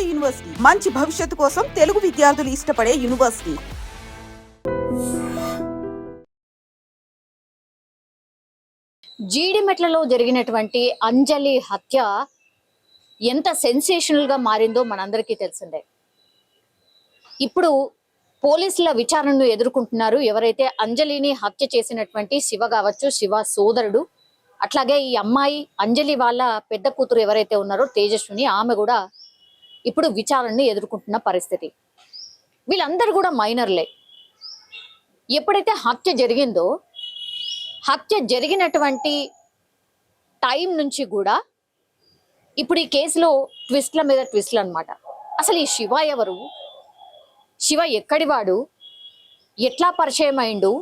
నాడు యూనివర్సిటీ. మంచి భవిష్యత్తు కోసం తెలుగు విద్యార్థులు ఇష్టపడే యూనివర్సిటీ. జీడిమెట్లలో జరిగినటువంటి అంజలి హత్య ఎంత సెన్సేషనల్గా మారిందో మనందరికీ తెలిసిందే. ఇప్పుడు పోలీసుల విచారణను ఎదుర్కొంటున్నారు. ఎవరైతే అంజలిని హత్య చేసినటువంటి శివ కావచ్చు శివ సోదరుడు అట్లాగే ఈ అమ్మాయి అంజలి వాళ్ళ పెద్ద కూతురు ఎవరైతే ఉన్నారో తేజస్విని ఆమె కూడా ఇప్పుడు విచారణని ఎదుర్కొంటున్న పరిస్థితి. వీళ్ళందరూ కూడా మైనర్లే. ఎప్పుడైతే హత్య జరిగిందో హత్య జరిగినటువంటి టైం నుంచి కూడా ఇప్పుడు ఈ కేసులో ట్విస్ట్ల మీద ట్విస్ట్లు అనమాట అసలు ఈ శివ ఎవరు? శివ ఎక్కడివాడు ఎట్లా పరిచయం అయిండు?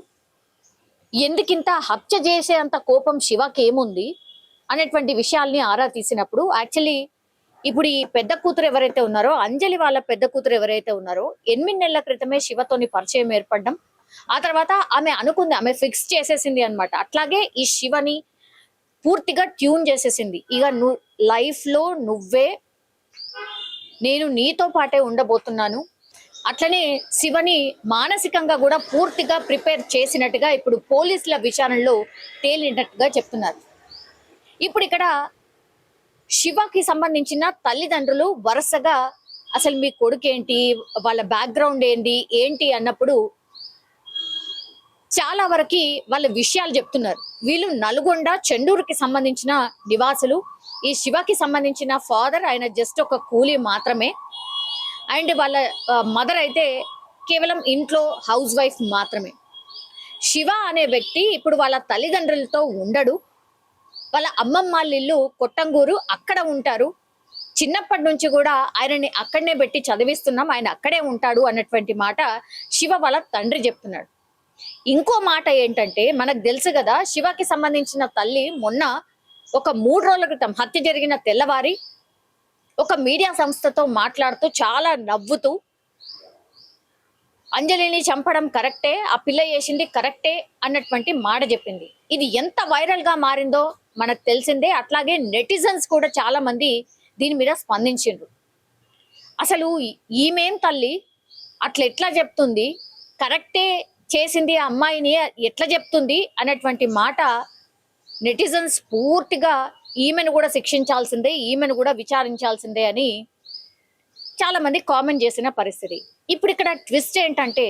ఎందుకింత హత్య చేసే అంత కోపం శివకి ఏముంది అనేటువంటి విషయాల్ని ఆరా తీసినప్పుడు యాక్చువల్లీ ఇప్పుడు ఈ పెద్ద కూతురు ఎవరైతే ఉన్నారో అంజలి వాళ్ళ పెద్ద కూతురు ఎవరైతే ఉన్నారో ఎనిమిది నెలల క్రితమే శివతోని పరిచయం ఏర్పడడం ఆ తర్వాత ఆమె అనుకుంది ఆమె ఫిక్స్ చేసేసింది అనమాట అట్లాగే ఈ శివని పూర్తిగా ట్యూన్ చేసేసింది. ఇక నువ్వు లైఫ్లో నువ్వే నేను నీతో పాటే ఉండబోతున్నాను. అట్లనే శివని మానసికంగా కూడా పూర్తిగా ప్రిపేర్ చేసినట్టుగా ఇప్పుడు పోలీసుల విచారణలో తేలినట్టుగా చెప్తున్నారు. ఇప్పుడు ఇక్కడ శివకి సంబంధించిన తల్లిదండ్రులు వరుసగా అసలు మీ కొడుకేంటి వాళ్ళ బ్యాక్గ్రౌండ్ ఏంటి ఏంటి అన్నప్పుడు చాలా వరకు వాళ్ళ విషయాలు చెప్తున్నారు. వీళ్ళు నల్గొండ చెండూరుకి సంబంధించిన నివాసులు. ఈ శివకి సంబంధించిన ఫాదర్ ఆయన జస్ట్ ఒక కూలీ మాత్రమే. అండ్ వాళ్ళ మదర్ అయితే కేవలం ఇంట్లో హౌస్ వైఫ్ మాత్రమే. శివ అనే వ్యక్తి ఇప్పుడు వాళ్ళ తల్లిదండ్రులతో ఉండడు. వాళ్ళ అమ్మమ్మ వాళ్ళ ఇల్లు కొట్టంగూరు అక్కడ ఉంటారు. చిన్నప్పటి నుంచి కూడా ఆయనని అక్కడనే పెట్టి చదివిస్తున్నాం. ఆయన అక్కడే ఉంటాడు అన్నటువంటి మాట శివ వాళ్ళ తండ్రి చెప్తున్నాడు. ఇంకో మాట ఏంటంటే మనకు తెలుసు కదా శివకి సంబంధించిన తల్లి మొన్న ఒక మూడు రోజుల క్రితం హత్య జరిగిన తెల్లవారి ఒక మీడియా సంస్థతో మాట్లాడుతూ చాలా నవ్వుతూ అంజలిని చంపడం కరెక్టే ఆ పిల్ల చేసింది కరెక్టే అన్నటువంటి మాట చెప్పింది. ఇది ఎంత వైరల్గా మారిందో మనకు తెలిసిందే. అట్లాగే నెటిజన్స్ కూడా చాలా మంది దీని మీద స్పందించిండ్రు. అసలు ఈమెం తల్లి అట్లా ఎట్లా చెప్తుంది? కరెక్టే చేసింది ఆ అమ్మాయిని ఎట్లా చెప్తుంది? అనేటువంటి మాట నెటిజన్స్ పూర్తిగా ఈమెను కూడా శిక్షించాల్సిందే ఈమెను కూడా విచారించాల్సిందే అని చాలామంది కామెంట్ చేసిన పరిస్థితి. ఇప్పుడు ఇక్కడ ట్విస్ట్ ఏంటంటే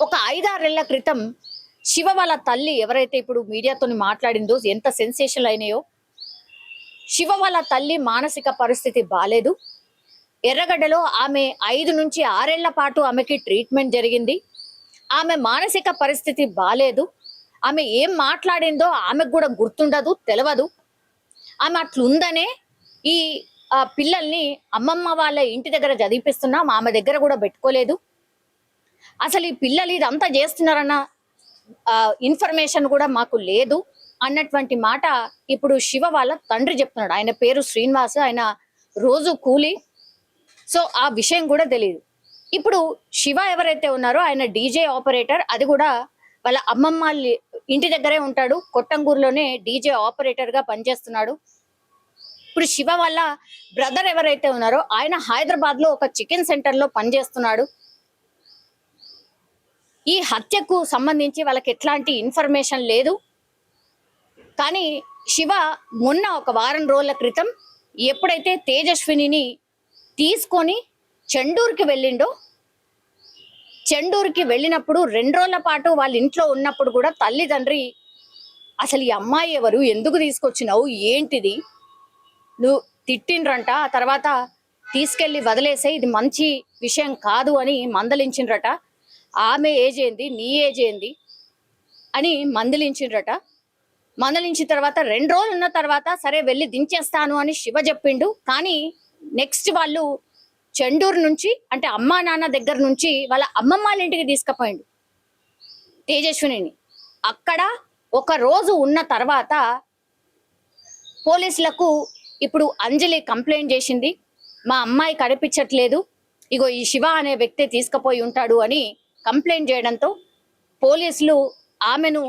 ఒక ఐదారేళ్ళ క్రితం శివ వాళ్ళ తల్లి ఎవరైతే ఇప్పుడు మీడియాతో మాట్లాడిందో ఎంత సెన్సేషన్ అయినాయో శివ వాళ్ళ తల్లి మానసిక పరిస్థితి బాలేదు. ఎర్రగడ్డలో ఆమె ఐదు నుంచి ఆరేళ్ళ పాటు ఆమెకి ట్రీట్మెంట్ జరిగింది. ఆమె మానసిక పరిస్థితి బాలేదు. ఆమె ఏం మాట్లాడిందో ఆమెకు కూడా గుర్తుండదు తెలియదు ఆమె అట్లుందనే ఈ పిల్లల్ని అమ్మమ్మ వాళ్ళ ఇంటి దగ్గర చదివిపిస్తున్నాం ఆమె దగ్గర కూడా పెట్టుకోలేదు. అసలు ఈ పిల్లలు ఇదంతా చేస్తున్నారన్న ఇన్ఫర్మేషన్ కూడా మాకు లేదు అన్నటువంటి మాట ఇప్పుడు శివ వాళ్ళ తండ్రి చెప్తున్నాడు. ఆయన పేరు శ్రీనివాస్ ఆయన రోజు కూలి. సో ఆ విషయం కూడా తెలియదు ఇప్పుడు శివ ఎవరైతే ఉన్నారో ఆయన డీజే ఆపరేటర్ అది కూడా వాళ్ళ అమ్మమ్మ వాళ్ళ ఇంటి దగ్గరే ఉంటాడు. కొట్టంగూరులోనే డీజే ఆపరేటర్గా పనిచేస్తున్నాడు. ఇప్పుడు శివ వాళ్ళ బ్రదర్ ఎవరైతే ఉన్నారో ఆయన హైదరాబాద్లో ఒక చికెన్ సెంటర్లో పనిచేస్తున్నాడు. ఈ హత్యకు సంబంధించి వాళ్ళకి ఎట్లాంటి ఇన్ఫర్మేషన్ లేదు. కానీ శివ మొన్న ఒక వారం రోజుల క్రితం ఎప్పుడైతే తేజస్వినిని తీసుకొని చెండూరుకి వెళ్ళిండో చెండూరుకి వెళ్ళినప్పుడు రెండు రోజుల పాటు వాళ్ళ ఇంట్లో ఉన్నప్పుడు కూడా తల్లిదండ్రి అసలు ఈ అమ్మాయి ఎవరు? ఎందుకు తీసుకొచ్చినావు? ఏంటిది? నువ్వు తిట్టిండ్రంట ఆ తర్వాత తీసుకెళ్ళి వదిలేసే ఇది మంచి విషయం కాదు అని మందలించిండ్రట. ఆమె ఏజ్ ఏంది? నీ ఏజ్ ఏంది? అని మందలించిండ్రట. మందలించిన తర్వాత రెండు రోజులు ఉన్న తర్వాత సరే వెళ్ళి దించేస్తాను అని శివ చెప్పిండు. కానీ నెక్స్ట్ వాళ్ళు చెండూరు నుంచి అంటే అమ్మా నాన్న దగ్గర నుంచి వాళ్ళ అమ్మమ్మ వాళ్ళ ఇంటికి తీసుకుపోయిండు తేజస్వినిని. అక్కడ ఒక రోజు ఉన్న తర్వాత పోలీసులకు ఇప్పుడు అంజలి కంప్లైంట్ చేసింది మా అమ్మాయి కనిపించట్లేదు ఇగో ఈ శివ అనే వ్యక్తి తీసుకుపోయి ఉంటాడు అని కంప్లైంట్ చేయడంతో పోలీసులు ఆమెను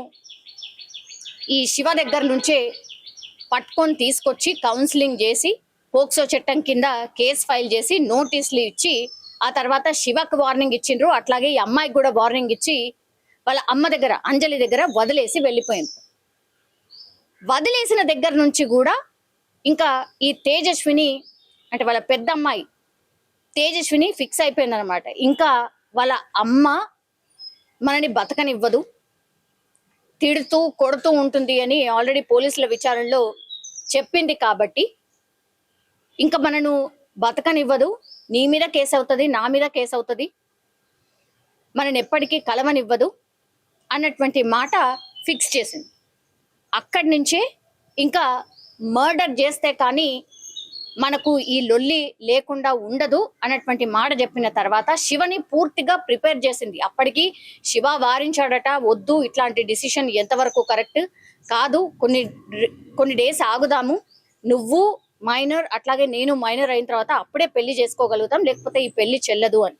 ఈ శివ దగ్గర నుంచే పట్టుకొని తీసుకొచ్చి కౌన్సిలింగ్ చేసి పోక్సో చట్టం కింద కేసు ఫైల్ చేసి నోటీసులు ఇచ్చి ఆ తర్వాత శివకు వార్నింగ్ ఇచ్చిండ్రు అట్లాగే ఈ అమ్మాయికి కూడా వార్నింగ్ ఇచ్చి వాళ్ళ అమ్మ దగ్గర అంజలి దగ్గర వదిలేసి వెళ్ళిపోయింది వదిలేసిన దగ్గర నుంచి కూడా ఇంకా ఈ తేజస్విని అంటే వాళ్ళ పెద్ద అమ్మాయి తేజస్విని ఫిక్స్ అయిపోయింది అనమాట ఇంకా వాళ్ళ అమ్మ మనని బతకనివ్వదు తిడుతూ కొడుతూ ఉంటుంది అని ఆల్రెడీ పోలీసుల విచారణలో చెప్పింది కాబట్టి ఇంకా మనను బతకనివ్వదు నీ మీద కేసు అవుతుంది నా మీద కేసు అవుతుంది మనని ఎప్పటికీ కలవనివ్వదు అన్నటువంటి మాట ఫిక్స్ చేసింది. అక్కడి నుంచే ఇంకా మర్డర్ చేస్తే కానీ మనకు ఈ లొల్లి లేకుండా ఉండదు అన్నటువంటి మాట చెప్పిన తర్వాత శివని పూర్తిగా ప్రిపేర్ చేసింది. అప్పటికి శివ వారించాడట వద్దు ఇట్లాంటి డిసిషన్ ఎంతవరకు కరెక్ట్ కాదు కొన్ని కొన్ని డేస్ ఆగుదాము. నువ్వు మైనర్ అట్లాగే నేను మైనర్ అయిన తర్వాత అప్పుడే పెళ్ళి చేసుకోగలుగుతాం లేకపోతే ఈ పెళ్ళి చెల్లదు అని.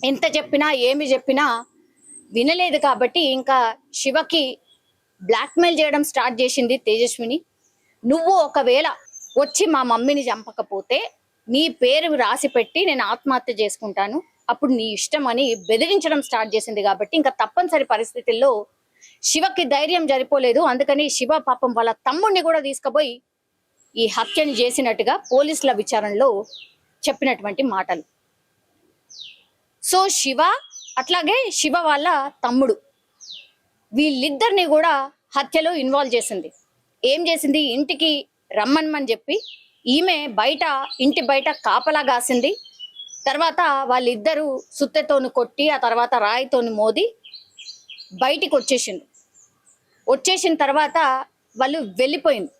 ఎంత చెప్పినా ఏమి చెప్పినా వినలేదు కాబట్టి ఇంకా శివకి బ్లాక్మెయిల్ చేయడం స్టార్ట్ చేసింది తేజస్విని. నువ్వు ఒకవేళ వచ్చి మా మమ్మీని చంపకపోతే నీ పేరు రాసి పెట్టి నేను ఆత్మహత్య చేసుకుంటాను. అప్పుడు నీ ఇష్టం అని బెదిరించడం స్టార్ట్ చేసింది కాబట్టి ఇంకా తప్పనిసరి పరిస్థితుల్లో శివకి ధైర్యం జరిపోలేదు. అందుకని శివ పాపం వాళ్ళ తమ్ముడిని కూడా తీసుకుపోయి ఈ హత్యని చేసినట్టుగా పోలీసుల విచారణలో చెప్పినటువంటి మాటలు. సో శివ అట్లాగే శివ వాళ్ళ తమ్ముడు వీళ్ళిద్దరిని కూడా హత్యలో ఇన్వాల్వ్ చేసింది. ఏం చేసింది? ఇంటికి రమ్మనమని చెప్పి ఈమె బయట ఇంటి బయట కాపలా కాసింది. తర్వాత వాళ్ళిద్దరూ సుత్తెతోని కొట్టి ఆ తర్వాత రాయితోని మోది బయటికి వచ్చేసిండు వచ్చేసిన తర్వాత వాళ్ళు వెళ్ళిపోయింది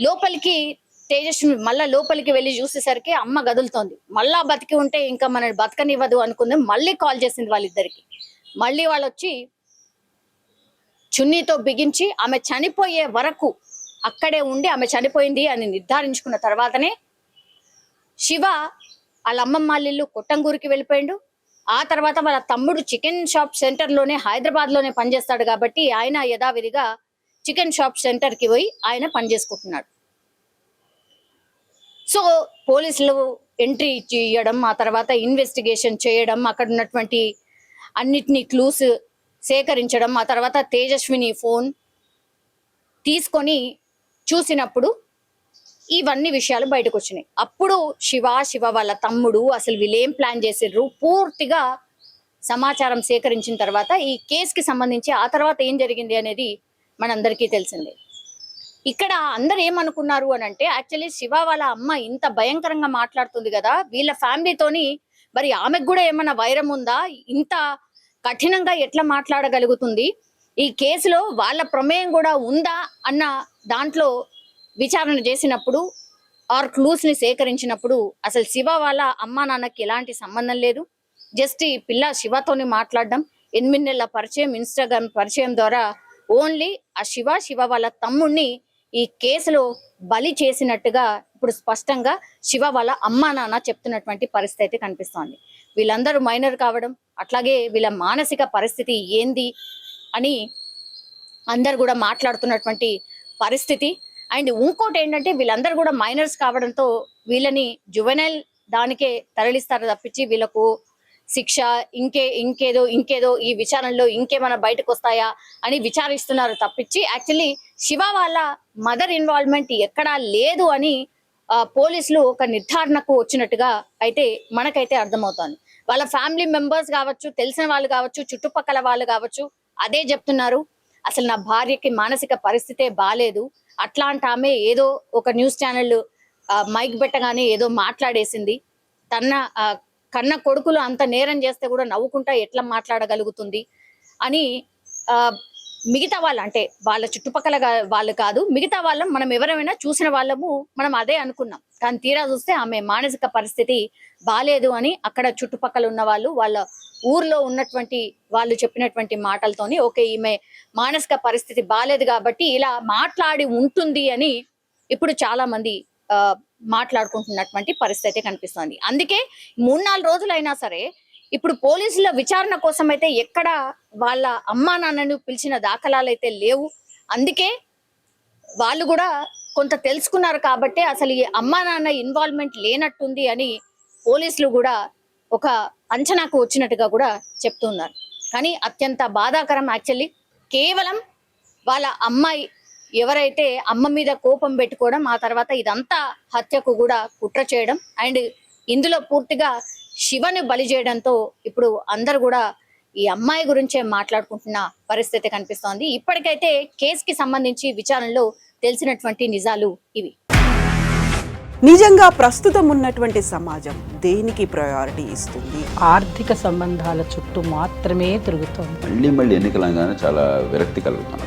లోపలికి తేజస్వి మళ్ళా లోపలికి వెళ్ళి చూసేసరికి అమ్మ గదులుతోంది. మళ్ళా బతికి ఉంటే ఇంకా మనని బతకనివ్వదు అనుకుంది. మళ్ళీ కాల్ చేసింది వాళ్ళిద్దరికి. మళ్ళీ వాళ్ళు వచ్చి చున్నీతో బిగించి ఆమె చనిపోయే వరకు అక్కడే ఉండి ఆమె చనిపోయింది అని నిర్ధారించుకున్న తర్వాతనే శివ వాళ్ళ అమ్మమ్మ ఇల్లు కొట్టంగూరికి వెళ్ళిపోయిండు. ఆ తర్వాత వాళ్ళ తమ్ముడు చికెన్ షాప్ సెంటర్లోనే హైదరాబాద్లోనే పనిచేస్తాడు కాబట్టి ఆయన యథావిధిగా చికెన్ షాప్ సెంటర్కి పోయి ఆయన పనిచేసుకుంటున్నాడు సో పోలీసులు ఎంట్రీ చేయడం ఆ తర్వాత ఇన్వెస్టిగేషన్ చేయడం అక్కడ ఉన్నటువంటి అన్నిటినీ క్లూస్ సేకరించడం ఆ తర్వాత తేజస్విని ఫోన్ తీసుకొని చూసినప్పుడు ఇవన్నీ విషయాలు బయటకు వచ్చినాయి అప్పుడు శివ శివ వాళ్ళ తమ్ముడు అసలు వీళ్ళు ప్లాన్ చేసిర్రు? పూర్తిగా సమాచారం సేకరించిన తర్వాత ఈ కేసుకి సంబంధించి ఆ తర్వాత ఏం జరిగింది అనేది మనందరికీ తెలిసిందే. ఇక్కడ అందరు ఏమనుకున్నారు అని అంటే యాక్చువల్లీ శివ వాళ్ళ అమ్మ ఇంత భయంకరంగా మాట్లాడుతుంది కదా వీళ్ళ ఫ్యామిలీతోని మరి ఆమెకు కూడా ఏమైనా వైరం ఉందా? ఇంత కఠినంగా ఎట్లా మాట్లాడగలుగుతుంది? ఈ కేసులో వాళ్ళ ప్రమేయం కూడా ఉందా? అన్న దాంట్లో విచారణ చేసినప్పుడు ఆర్ క్లూస్ని సేకరించినప్పుడు అసలు శివ వాళ్ళ అమ్మా నాన్నకి ఎలాంటి సంబంధం లేదు. జస్ట్ ఈ పిల్ల శివతోని మాట్లాడడం. ఎనిమిది నెలల పరిచయం ఇన్స్టాగ్రామ్ పరిచయం ద్వారా ఓన్లీ ఆ శివ శివ వాళ్ళ తమ్ముణ్ణి ఈ కేసులో బలి చేసినట్టుగా ఇప్పుడు స్పష్టంగా శివ వాళ్ళ అమ్మా నాన్న చెప్తున్నటువంటి పరిస్థితి అయితే కనిపిస్తోంది. వీళ్ళందరూ మైనర్ కావడం అట్లాగే వీళ్ళ మానసిక పరిస్థితి ఏంది అని అందరు కూడా మాట్లాడుతున్నటువంటి పరిస్థితి. అండ్ ఇంకోటి ఏంటంటే వీళ్ళందరూ కూడా మైనర్స్ కావడంతో వీళ్ళని జువెనైల్ దానికే తరలిస్తారు తప్పించి వీళ్ళకు శిక్ష ఇంకే ఇంకేదో ఇంకేదో ఈ విచారణలో ఇంకేమైనా బయటకు వస్తాయా అని విచారిస్తున్నారు తప్పించి యాక్చువల్లీ శివ వాళ్ళ మదర్ ఇన్వాల్వ్మెంట్ ఎక్కడా లేదు అని పోలీసులు ఒక నిర్ధారణకు వచ్చినట్టుగా అయితే మనకైతే అర్థమవుతోంది. వాళ్ళ ఫ్యామిలీ మెంబర్స్ కావచ్చు తెలిసిన వాళ్ళు కావచ్చు చుట్టుపక్కల వాళ్ళు కావచ్చు అదే చెప్తున్నారు. అసలు నా భార్యకి మానసిక పరిస్థితే బాగాలేదు అట్లాంటి ఆమె ఏదో ఒక న్యూస్ ఛానల్ మైక్ పెట్టగానే ఏదో మాట్లాడేసింది. తన ఆ, కన్న కొడుకులు అంత నేరం చేస్తే కూడా నవ్వుకుంటా ఎట్లా మాట్లాడగలుగుతుంది అని ఆ, మిగతా వాళ్ళు అంటే వాళ్ళ చుట్టుపక్కల వాళ్ళు కాదు మిగతా వాళ్ళం మనం ఎవరైనా చూసిన వాళ్ళము మనం అదే అనుకున్నాం. కానీ తీరా చూస్తే ఆమె మానసిక పరిస్థితి బాలేదు అని అక్కడ చుట్టుపక్కల ఉన్న వాళ్ళు వాళ్ళ ఊర్లో ఉన్నటువంటి వాళ్ళు చెప్పినటువంటి మాటలతోని ఓకే ఈమె మానసిక పరిస్థితి బాలేదు కాబట్టి ఇలా మాట్లాడి ఉంటుంది అని ఇప్పుడు చాలా మంది ఆ, మాట్లాడుకుంటున్నటువంటి పరిస్థితి కనిపిస్తోంది. అందుకే మూడు నాలుగు రోజులైనా సరే ఇప్పుడు పోలీసుల విచారణ కోసం అయితే ఎక్కడ వాళ్ళ అమ్మా నాన్నను పిలిచిన దాఖలాలు అయితే లేవు. అందుకే వాళ్ళు కూడా కొంత తెలుసుకున్నారు కాబట్టి అసలు ఈ అమ్మా నాన్న ఇన్వాల్వ్మెంట్ లేనట్టుంది అని పోలీసులు కూడా ఒక అంచనాకు వచ్చినట్టుగా కూడా చెప్తున్నారు. కానీ అత్యంత బాధాకరం యాక్చువల్లీ కేవలం వాళ్ళ అమ్మాయి ఎవరైతే అమ్మ మీద కోపం పెట్టుకోవడం ఆ తర్వాత ఇదంతా హత్యకు కూడా కుట్ర చేయడం అండ్ ఇందులో పూర్తిగా శివని బలి చేయడంతో ఇప్పుడు అందరు కూడా ఈ అమ్మాయి గురించే మాట్లాడుకుంటున్న పరిస్థితి కనిపిస్తోంది. ఇప్పటికైతే కేసుకి సంబంధించి విచారణలో తెలిసినటువంటి నిజాలు ఇవి. నిజంగా ప్రస్తుతం ఉన్నటువంటి సమాజం దేనికి ప్రయారిటీ ఇస్తుంది? ఆర్థిక సంబంధాల చుట్టూ మాత్రమే తిరుగుతోంది. మళ్ళీ మళ్ళీ ఎన్నికలంగానే చాలా విరక్తి కలుగుతాను